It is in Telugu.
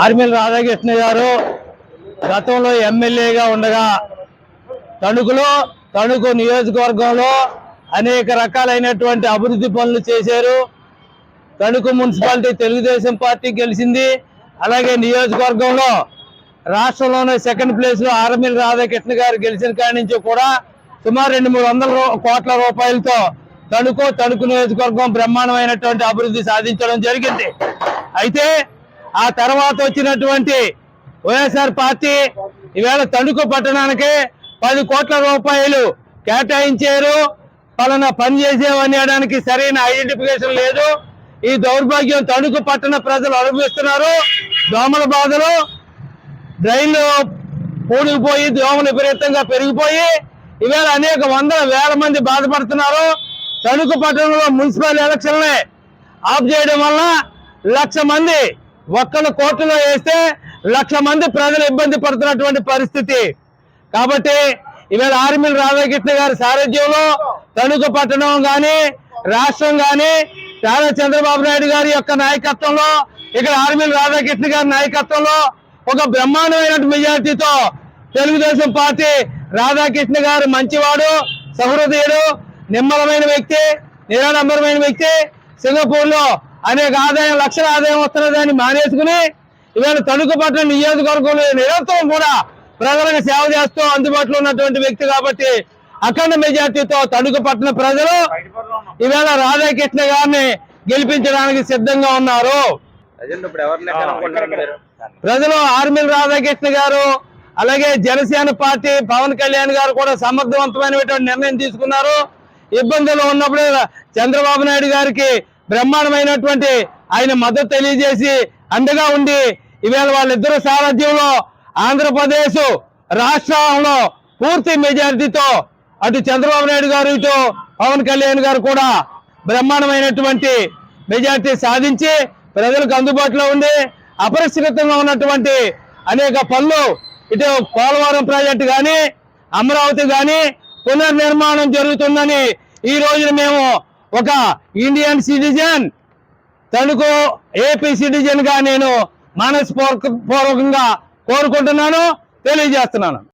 ఆర్మిల రాధాకృష్ణ గారు గతంలో ఎమ్మెల్యేగా ఉండగా తణుకులో తణుకు నియోజకవర్గంలో అనేక రకాలైనటువంటి అభివృద్ధి పనులు చేశారు. తణుకు మున్సిపాలిటీ తెలుగుదేశం పార్టీ గెలిచింది. అలాగే నియోజకవర్గంలో రాష్ట్రంలోనే సెకండ్ ప్లేస్లో ఆర్మీల రాధాకృష్ణ గారు గెలిచిన కాడి నుంచి కూడా సుమారు రెండు మూడు వందల కోట్ల రూపాయలతో తణుకు తణుకు నియోజకవర్గం బ్రహ్మాండమైనటువంటి అభివృద్ధి సాధించడం జరిగింది. అయితే ఆ తర్వాత వచ్చినటువంటి వైఎస్ఆర్ పార్టీ ఈవేళ తణుకు పట్టణానికి పది కోట్ల రూపాయలు కేటాయించారు. పలానా పని చేసేవనేయడానికి సరైన ఐడెంటిఫికేషన్ లేదు. ఈ దౌర్భాగ్యం తణుకు పట్టణ ప్రజలు అనుభవిస్తున్నారు. దోమల బాధలు డ్రైన్లు పూడిపోయి దోమలు విపరీతంగా పెరిగిపోయి ఈవేళ అనేక వందల వేల మంది బాధపడుతున్నారు. తణుకు పట్టణంలో మున్సిపల్ ఎలక్షన్లే ఆఫ్ చేయడం వల్ల లక్ష మంది ఒక్కరు కోర్టులో వేస్తే లక్ష మంది ప్రజలు ఇబ్బంది పడుతున్నటువంటి పరిస్థితి. కాబట్టి ఈవేళ ఆర్మిల్ రాధాకృష్ణ గారి సారథ్యంలో తణుకు పట్టణం కానీ రాష్ట్రం కానీ చాలా చంద్రబాబు నాయుడు గారి యొక్క నాయకత్వంలో ఇక్కడ ఆర్మిల్ రాధాకృష్ణ గారి నాయకత్వంలో ఒక బ్రహ్మాండమైన మెజార్టీతో తెలుగుదేశం పార్టీ రాధాకృష్ణ గారు మంచివాడు సహృదయుడు నిమ్మలమైన వ్యక్తి నిరాడంబరమైన వ్యక్తి. సింగపూర్లో అనేక ఆదాయం లక్షల ఆదాయం వస్తున్నదాన్ని మానేసుకుని ఇవాళ తణుకు పట్టణ నియోజకవర్గంలో నిరంతరం కూడా ప్రజలకు సేవ చేస్తూ అందుబాటులో ఉన్నటువంటి వ్యక్తి కాబట్టి అఖండ మెజార్టీతో తణుకు పట్టణ ప్రజలు ఈవేళ రాధాకృష్ణ గారిని గెలిపించడానికి సిద్ధంగా ఉన్నారు. ప్రజలు ఆర్మిల్ రాధాకృష్ణ గారు అలాగే జనసేన పార్టీ పవన్ కళ్యాణ్ గారు కూడా సమర్థవంతమైనటువంటి నిర్ణయం తీసుకున్నారు. ఇబ్బందులు ఉన్నప్పుడు చంద్రబాబు నాయుడు గారికి బ్రహ్మాండమైనటువంటి ఆయన మద్దతు తెలియజేసి అండగా ఉండి ఇవాళ వాళ్ళిద్దరు సారథ్యంలో ఆంధ్రప్రదేశ్ రాష్ట్రంలో పూర్తి మెజారిటీతో అటు చంద్రబాబు నాయుడు గారు ఇటు పవన్ కళ్యాణ్ గారు కూడా బ్రహ్మాండమైనటువంటి మెజారిటీ సాధించి ప్రజలకు అందుబాటులో ఉండి అపరిష్కృతంగా ఉన్నటువంటి అనేక పనులు ఇటు పోలవరం ప్రాజెక్టు కానీ అమరావతి కానీ పునర్నిర్మాణం జరుగుతుందని ఈ రోజున మేము ఒక ఇండియన్ సిటిజన్ తణుకు ఏపీ సిటిజన్గా నేను నేను మనస్పూర్వకంగా కోరుకుంటున్నాను తెలియజేస్తున్నాను.